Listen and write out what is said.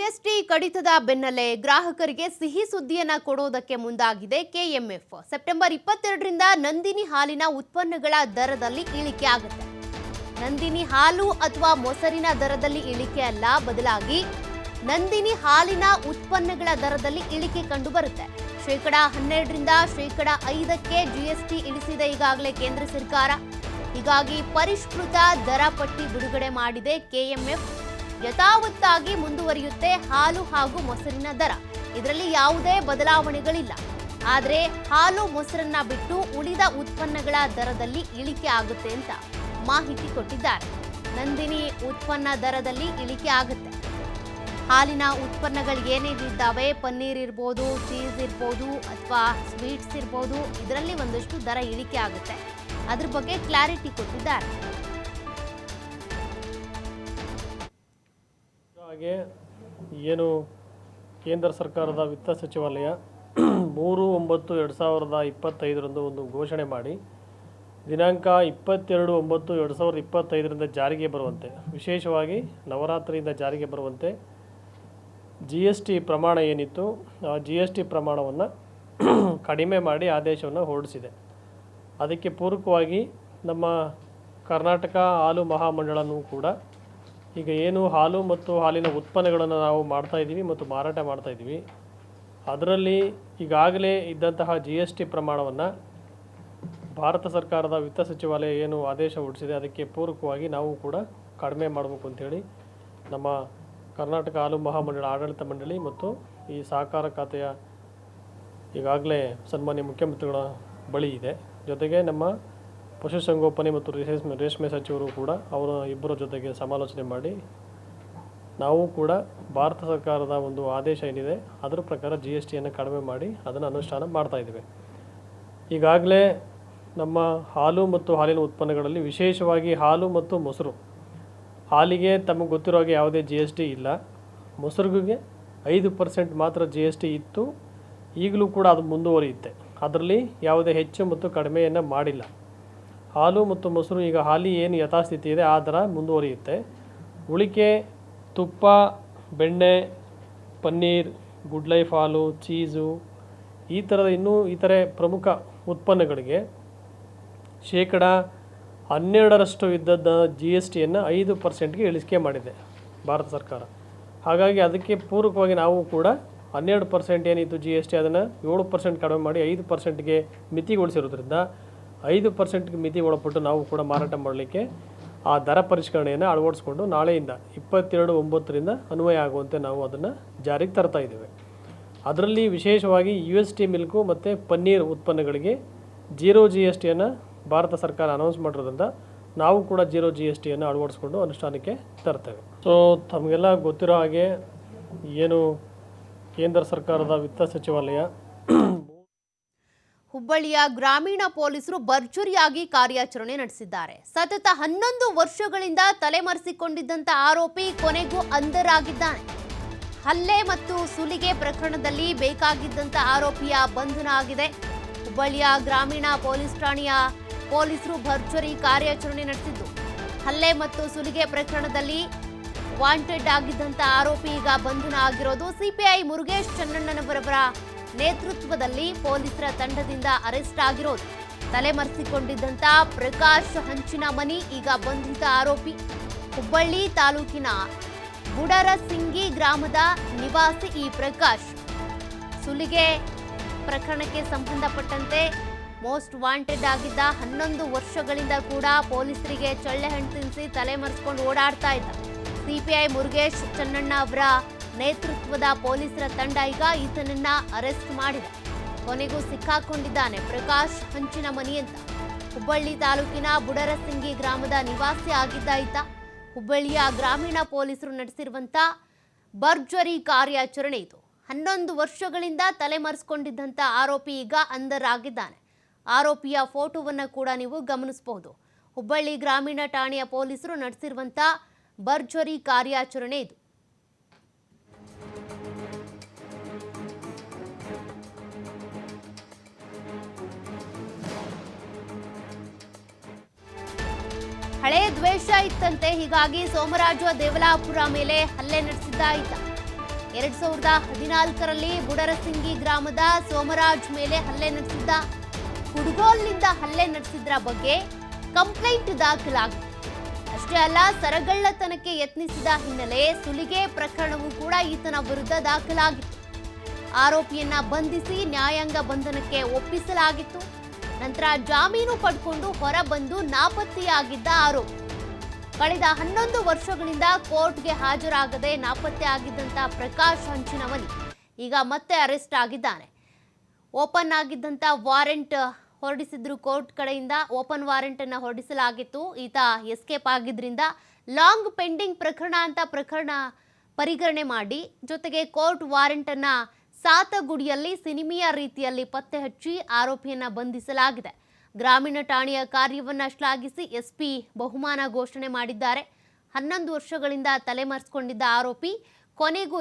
GST ಕಡಿತದ ಬೆನ್ನಲ್ಲೇ ಗ್ರಾಹಕರಿಗೆ ಸಿಹಿ ಸುದ್ದಿಯನ್ನ ಕೊಡೋದಕ್ಕೆ ಮುಂದಾಗಿದೆ ಕೆಎಂಎಫ್. ಸೆಪ್ಟೆಂಬರ್ ಇಪ್ಪತ್ತೆರಡರಿಂದ ನಂದಿನಿ ಹಾಲಿನ ಉತ್ಪನ್ನಗಳ ದರದಲ್ಲಿ ಇಳಿಕೆ ಆಗುತ್ತೆ. ನಂದಿನಿ ಹಾಲು ಅಥವಾ ಮೊಸರಿನ ದರದಲ್ಲಿ ಇಳಿಕೆ ಅಲ್ಲ, ಬದಲಾಗಿ ನಂದಿನಿ ಹಾಲಿನ ಉತ್ಪನ್ನಗಳ ದರದಲ್ಲಿ ಇಳಿಕೆ ಕಂಡು ಬರುತ್ತೆ ಶೇಕಡ ಹನ್ನೆರಡರಿಂದ ಶೇಕಡ ಐದಕ್ಕೆ ಜಿಎಸ್ಟಿ ಇಳಿಸಿದೆ ಈಗಾಗಲೇ ಕೇಂದ್ರ ಸರ್ಕಾರ. ಹೀಗಾಗಿ ಪರಿಷ್ಕೃತ ದರ ಪಟ್ಟಿ ಬಿಡುಗಡೆ ಮಾಡಿದೆ ಕೆಎಂಎಫ್. ಯಥಾವತ್ತಾಗಿ ಮುಂದುವರಿಯುತ್ತೆ ಹಾಲು ಹಾಗೂ ಮೊಸರಿನ ದರ. ಇದರಲ್ಲಿ ಯಾವುದೇ ಬದಲಾವಣೆಗಳಿಲ್ಲ. ಆದರೆ ಹಾಲು ಮೊಸರನ್ನ ಬಿಟ್ಟು ಉಳಿದ ಉತ್ಪನ್ನಗಳ ದರದಲ್ಲಿ ಇಳಿಕೆ ಆಗುತ್ತೆ ಅಂತ ಮಾಹಿತಿ ಕೊಟ್ಟಿದ್ದಾರೆ. ನಂದಿನಿ, ಉತ್ಪನ್ನ ದರದಲ್ಲಿ ಇಳಿಕೆ ಆಗುತ್ತೆ. ಹಾಲಿನ ಉತ್ಪನ್ನಗಳು ಏನೇನಿದ್ದಾವೆ ಪನ್ನೀರ್ ಇರ್ಬೋದು, ಚೀಸ್ ಇರ್ಬೋದು ಅಥವಾ ಸ್ವೀಟ್ಸ್ ಇರ್ಬೋದು, ಇದರಲ್ಲಿ ಒಂದಷ್ಟು ದರ ಇಳಿಕೆ ಆಗುತ್ತೆ. ಅದ್ರ ಬಗ್ಗೆ ಕ್ಲಾರಿಟಿ ಕೊಟ್ಟಿದ್ದಾರೆ. ಹಾಗೆ ಏನು ಕೇಂದ್ರ ಸರ್ಕಾರದ ವಿತ್ತ ಸಚಿವಾಲಯ ಮೂರು ಒಂಬತ್ತು ಎರಡು ಸಾವಿರದ ಇಪ್ಪತ್ತೈದರಂದು ಒಂದು ಘೋಷಣೆ ಮಾಡಿ, ದಿನಾಂಕ ಇಪ್ಪತ್ತೆರಡು ಒಂಬತ್ತು ಎರಡು ಸಾವಿರದ ಇಪ್ಪತ್ತೈದರಿಂದ ಜಾರಿಗೆ ಬರುವಂತೆ, ವಿಶೇಷವಾಗಿ ನವರಾತ್ರಿಯಿಂದ ಜಾರಿಗೆ ಬರುವಂತೆ ಜಿ ಎಸ್ ಟಿ ಪ್ರಮಾಣ ಏನಿತ್ತು ಆ ಜಿ ಎಸ್ ಟಿ ಪ್ರಮಾಣವನ್ನು ಕಡಿಮೆ ಮಾಡಿ ಆದೇಶವನ್ನು ಹೊರಡಿಸಿದೆ. ಅದಕ್ಕೆ ಪೂರಕವಾಗಿ ನಮ್ಮ ಕರ್ನಾಟಕ ಹಾಲು ಮಹಾಮಂಡಳನೂ ಕೂಡ ಈಗ ಏನು ಹಾಲು ಮತ್ತು ಹಾಲಿನ ಉತ್ಪನ್ನಗಳನ್ನು ನಾವು ಮಾಡ್ತಾ ಇದ್ದೀವಿ ಮತ್ತು ಮಾರಾಟ ಮಾಡ್ತಾ ಇದ್ದೀವಿ. ಅದರಲ್ಲಿ ಈಗಾಗಲೇ ಇದ್ದಂತಹ ಜಿ ಎಸ್ ಟಿ ಪ್ರಮಾಣವನ್ನು ಭಾರತ ಸರ್ಕಾರದ ವಿತ್ತ ಸಚಿವಾಲಯ ಏನು ಆದೇಶ ಹೊರಡಿಸಿದೆ, ಅದಕ್ಕೆ ಪೂರಕವಾಗಿ ನಾವು ಕೂಡ ಕಡಿಮೆ ಮಾಡಬೇಕು ಅಂಥೇಳಿ ನಮ್ಮ ಕರ್ನಾಟಕ ಹಾಲು ಮಹಾಮಂಡಳ ಆಡಳಿತ ಮಂಡಳಿ ಮತ್ತು ಈ ಸಹಕಾರ ಖಾತೆಯ ಈಗಾಗಲೇ ಸನ್ಮಾನ್ಯ ಮುಖ್ಯಮಂತ್ರಿಗಳ ಬಳಿ ಇದೆ. ಜೊತೆಗೆ ನಮ್ಮ ಪಶುಸಂಗೋಪನೆ ಮತ್ತು ರೇಷ್ಮೆ ರೇಷ್ಮೆ ಸಚಿವರು ಕೂಡ ಅವರ ಇಬ್ಬರ ಜೊತೆಗೆ ಸಮಾಲೋಚನೆ ಮಾಡಿ, ನಾವು ಕೂಡ ಭಾರತ ಸರ್ಕಾರದ ಒಂದು ಆದೇಶ ಏನಿದೆ, ಅದರ ಪ್ರಕಾರ ಜಿ ಎಸ್ ಟಿಯನ್ನು ಕಡಿಮೆ ಮಾಡಿ ಅದನ್ನು ಅನುಷ್ಠಾನ ಮಾಡ್ತಾ ಇದ್ದೇವೆ. ಈಗಾಗಲೇ ನಮ್ಮ ಹಾಲು ಮತ್ತು ಹಾಲಿನ ಉತ್ಪನ್ನಗಳಲ್ಲಿ ವಿಶೇಷವಾಗಿ ಹಾಲು ಮತ್ತು ಮೊಸರು. ಹಾಲಿಗೆ ತಮಗೆ ಗೊತ್ತಿರೋ ಹಾಗೆ ಯಾವುದೇ ಜಿ ಎಸ್ ಟಿ ಇಲ್ಲ. ಮೊಸರುಗೆ ಐದು ಪರ್ಸೆಂಟ್ ಮಾತ್ರ ಜಿ ಎಸ್ ಟಿ ಇತ್ತು. ಈಗಲೂ ಕೂಡ ಅದು ಮುಂದುವರಿಯುತ್ತೆ. ಅದರಲ್ಲಿ ಯಾವುದೇ ಹೆಚ್ಚು ಮತ್ತು ಕಡಿಮೆಯನ್ನು ಮಾಡಿಲ್ಲ. ಹಾಲು ಮತ್ತು ಮೊಸರು ಈಗ ಹಾಲಿ ಏನು ಯಥಾಸ್ಥಿತಿ ಇದೆ ಆ ಥರ ಮುಂದುವರಿಯುತ್ತೆ. ಉಳಿಕೆ, ತುಪ್ಪ, ಬೆಣ್ಣೆ, ಪನ್ನೀರ್, ಗುಡ್ ಲೈಫ್ ಹಾಲು, ಚೀಸು ಈ ಥರದ ಇನ್ನೂ ಇತರೆ ಪ್ರಮುಖ ಉತ್ಪನ್ನಗಳಿಗೆ ಶೇಕಡ ಹನ್ನೆರಡರಷ್ಟು ಇದ್ದದ್ದ ಜಿ ಎಸ್ ಟಿಯನ್ನು ಐದು ಪರ್ಸೆಂಟ್ಗೆ ಇಳಿಸಿಕೆ ಮಾಡಿದೆ ಭಾರತ ಸರ್ಕಾರ. ಹಾಗಾಗಿ ಅದಕ್ಕೆ ಪೂರಕವಾಗಿ ನಾವು ಕೂಡ ಹನ್ನೆರಡು ಪರ್ಸೆಂಟ್ ಏನಿತ್ತು ಜಿ ಎಸ್ ಟಿ ಅದನ್ನು ಏಳು ಪರ್ಸೆಂಟ್ ಕಡಿಮೆ ಮಾಡಿ ಐದು ಪರ್ಸೆಂಟ್ಗೆ ಮಿತಿಗೊಳಿಸಿರೋದ್ರಿಂದ ಐದು ಪರ್ಸೆಂಟ್ಗೆ ಮಿತಿ ಒಳಪಟ್ಟು ನಾವು ಕೂಡ ಮಾರಾಟ ಮಾಡಲಿಕ್ಕೆ ಆ ದರ ಪರಿಷ್ಕರಣೆಯನ್ನು ಅಳವಡಿಸ್ಕೊಂಡು ನಾಳೆಯಿಂದ ಇಪ್ಪತ್ತೆರಡು ಒಂಬತ್ತರಿಂದ ಅನ್ವಯ ಆಗುವಂತೆ ನಾವು ಅದನ್ನು ಜಾರಿಗೆ ತರ್ತಾ ಇದ್ದೇವೆ. ಅದರಲ್ಲಿ ವಿಶೇಷವಾಗಿ ಯು ಎಸ್ ಟಿ ಮಿಲ್ಕು ಮತ್ತು ಪನ್ನೀರ್ ಉತ್ಪನ್ನಗಳಿಗೆ ಜೀರೋ ಜಿ ಎಸ್ ಟಿಯನ್ನು ಭಾರತ ಸರ್ಕಾರ ಅನೌನ್ಸ್ ಮಾಡಿರೋದ್ರಿಂದ ನಾವು ಕೂಡ ಜೀರೋ ಜಿ ಎಸ್ ಟಿಯನ್ನು ಅಳವಡಿಸ್ಕೊಂಡು ಅನುಷ್ಠಾನಕ್ಕೆ ತರ್ತೇವೆ. ಸೊ ತಮಗೆಲ್ಲ ಗೊತ್ತಿರೋ ಹಾಗೆ ಏನು ಕೇಂದ್ರ ಸರ್ಕಾರದ ವಿತ್ತ ಸಚಿವಾಲಯ ಹುಬ್ಬಳ್ಳಿಯ ಗ್ರಾಮೀಣ ಪೊಲೀಸರು ಭರ್ಜರಿಯಾಗಿ ಕಾರ್ಯಾಚರಣೆ ನಡೆಸಿದ್ದಾರೆ. ಸತತ ಹನ್ನೊಂದು ವರ್ಷಗಳಿಂದ ತಲೆಮರೆಸಿಕೊಂಡಿದ್ದಂಥ ಆರೋಪಿ ಕೊನೆಗೂ ಅಂಧರಾಗಿದ್ದಾನೆ. ಹಲ್ಲೆ ಮತ್ತು ಸುಲಿಗೆ ಪ್ರಕರಣದಲ್ಲಿ ಬೇಕಾಗಿದ್ದಂಥ ಆರೋಪಿಯ ಬಂಧನ ಆಗಿದೆ. ಹುಬ್ಬಳ್ಳಿಯ ಗ್ರಾಮೀಣ ಪೊಲೀಸ್ ಠಾಣೆಯ ಪೊಲೀಸರು ಭರ್ಜರಿ ಕಾರ್ಯಾಚರಣೆ ನಡೆಸಿದ್ದು. ಹಲ್ಲೆ ಮತ್ತು ಸುಲಿಗೆ ಪ್ರಕರಣದಲ್ಲಿ ವಾಂಟೆಡ್ ಆಗಿದ್ದಂಥ ಆರೋಪಿ ಈಗ ಬಂಧನ ಆಗಿರೋದು. ಸಿಪಿಐ ಮುರುಗೇಶ್ ಚನ್ನಣ್ಣನವರವರ ನೇತೃತ್ವದಲ್ಲಿ ಪೊಲೀಸರ ತಂಡದಿಂದ ಅರೆಸ್ಟ್ ಆಗಿರೋದು. ತಲೆಮರೆಸಿಕೊಂಡಿದ್ದಂತ ಪ್ರಕಾಶ್ ಹಂಚಿನ ಮನಿ ಈಗ ಬಂಧಿತ ಆರೋಪಿ. ಹುಬ್ಬಳ್ಳಿ ತಾಲೂಕಿನ ಬುಡರಸಿಂಗಿ ಗ್ರಾಮದ ನಿವಾಸಿ ಈ ಪ್ರಕಾಶ್. ಸುಲಿಗೆ ಪ್ರಕರಣಕ್ಕೆ ಸಂಬಂಧಪಟ್ಟಂತೆ ಮೋಸ್ಟ್ ವಾಂಟೆಡ್ ಆಗಿದ್ದ ಹನ್ನೊಂದು ವರ್ಷಗಳಿಂದ ಕೂಡ ಪೊಲೀಸರಿಗೆ ಚಳ್ಳೆ ಹಣ್ಣು ತಿನ್ನಿಸಿ ತಲೆಮರೆಸ್ಕೊಂಡು ಓಡಾಡ್ತಾ ಇದ್ದ. ಸಿಪಿಐ ಮುರುಗೇಶ್ ಚನ್ನಣ್ಣ ಅವರ ನೇತೃತ್ವದ ಪೊಲೀಸರ ತಂಡ ಈಗ ಈತನನ್ನ ಅರೆಸ್ಟ್ ಮಾಡಿದೆ. ಕೊನೆಗೂ ಸಿಕ್ಕಾಕೊಂಡಿದ್ದಾನೆ ಪ್ರಕಾಶ್ ಹಂಚಿನ ಮನೆಯಂತ ಹುಬ್ಬಳ್ಳಿ ತಾಲೂಕಿನ ಬುಡರಸಿಂಗಿ ಗ್ರಾಮದ ನಿವಾಸಿ ಆಗಿದ್ದ ಈತ. ಹುಬ್ಬಳ್ಳಿಯ ಗ್ರಾಮೀಣ ಪೊಲೀಸರು ನಡೆಸಿರುವಂಥ ಭರ್ಜರಿ ಕಾರ್ಯಾಚರಣೆ ಇದು. ಹನ್ನೊಂದು ವರ್ಷಗಳಿಂದ ತಲೆಮರೆಸ್ಕೊಂಡಿದ್ದಂಥ ಆರೋಪಿ ಈಗ ಅಂಧರಾಗಿದ್ದಾನೆ. ಆರೋಪಿಯ ಫೋಟೋವನ್ನು ಕೂಡ ನೀವು ಗಮನಿಸಬಹುದು. ಹುಬ್ಬಳ್ಳಿ ಗ್ರಾಮೀಣ ಠಾಣೆಯ ಪೊಲೀಸರು ನಡೆಸಿರುವಂಥ ಭರ್ಜರಿ ಕಾರ್ಯಾಚರಣೆ ಇದು. ಹಳೆಯ ದ್ವೇಷ ಇತ್ತಂತೆ. ಹೀಗಾಗಿ ಸೋಮರಾಜ ದೇವಲಾಪುರ ಮೇಲೆ ಹಲ್ಲೆ ನಡೆಸಿದ್ದ ಈತ. ಎರಡ್ ಸಾವಿರದ ಹದಿನಾಲ್ಕರಲ್ಲಿ ಬುಡರಸಿಂಗಿ ಗ್ರಾಮದ ಸೋಮರಾಜ್ ಮೇಲೆ ಹಲ್ಲೆ ನಡೆಸಿದ್ದ. ಹುಡುಗೋಲ್ನಿಂದ ಹಲ್ಲೆ ನಡೆಸಿದ್ರ ಬಗ್ಗೆ ಕಂಪ್ಲೇಂಟ್ ದಾಖಲಾಗಿತ್ತು ಅಷ್ಟೇ ಅಲ್ಲ, ಸರಗಳ್ಳತನಕ್ಕೆ ಯತ್ನಿಸಿದ ಹಿನ್ನೆಲೆ ಸುಲಿಗೆ ಪ್ರಕರಣವೂ ಕೂಡ ಈತನ ವಿರುದ್ಧ ದಾಖಲಾಗಿತ್ತು. ಆರೋಪಿಯನ್ನ ಬಂಧಿಸಿ ನ್ಯಾಯಾಂಗ ಬಂಧನಕ್ಕೆ ಒಪ್ಪಿಸಲಾಗಿತ್ತು. ನಂತರ ಜಾಮೀನು ಪಡ್ಕೊಂಡು ಹೊರಬಂದು ನಾಪತ್ತೆಯಾಗಿದ್ದ ಆರೋಪಿ. ಕಳೆದ ಹನ್ನೊಂದು ವರ್ಷಗಳಿಂದ ಕೋರ್ಟ್ಗೆ ಹಾಜರಾಗದೆ ನಾಪತ್ತೆ ಆಗಿದ್ದಂತ ಪ್ರಕಾಶ್ ಹಂಚಿನವನಿ ಈಗ ಮತ್ತೆ ಅರೆಸ್ಟ್ ಆಗಿದ್ದಾನೆ. ಓಪನ್ ಆಗಿದ್ದಂಥ ವಾರೆಂಟ್ ಹೊರಡಿಸಿದ್ರು ಕೋರ್ಟ್ ಕಡೆಯಿಂದ. ಓಪನ್ ವಾರೆಂಟ್ ಅನ್ನ ಹೊರಡಿಸಲಾಗಿತ್ತು. ಈತ ಎಸ್ಕೇಪ್ ಆಗಿದ್ರಿಂದ ಲಾಂಗ್ ಪೆಂಡಿಂಗ್ ಪ್ರಕರಣ ಅಂತ ಪ್ರಕರಣ ಪರಿಗಣನೆ ಮಾಡಿ. ಜೊತೆಗೆ ಕೋರ್ಟ್ ವಾರೆಂಟ್ ಅನ್ನ ಸಾತಗುಡಿಯಲ್ಲಿ ಸಿನಿಮಿಯ ರೀತಿಯಲ್ಲಿ ಪತ್ತೆ ಹಚ್ಚಿ ಆರೋಪಿಯನ್ನ ಬಂಧಿಸಲಾಗಿದೆ. ಗ್ರಾಮೀಣ ಠಾಣೆಯ ಕಾರ್ಯವನ್ನ ಶ್ಲಾಘಿಸಿ ಎಸ್ಪಿ ಬಹುಮಾನ ಘೋಷಣೆ ಮಾಡಿದ್ದಾರೆ. ಹನ್ನೊಂದು ವರ್ಷಗಳಿಂದ ತಲೆಮರೆಸಿಕೊಂಡಿದ್ದ ಆರೋಪಿ ಕೊನೆಗೂ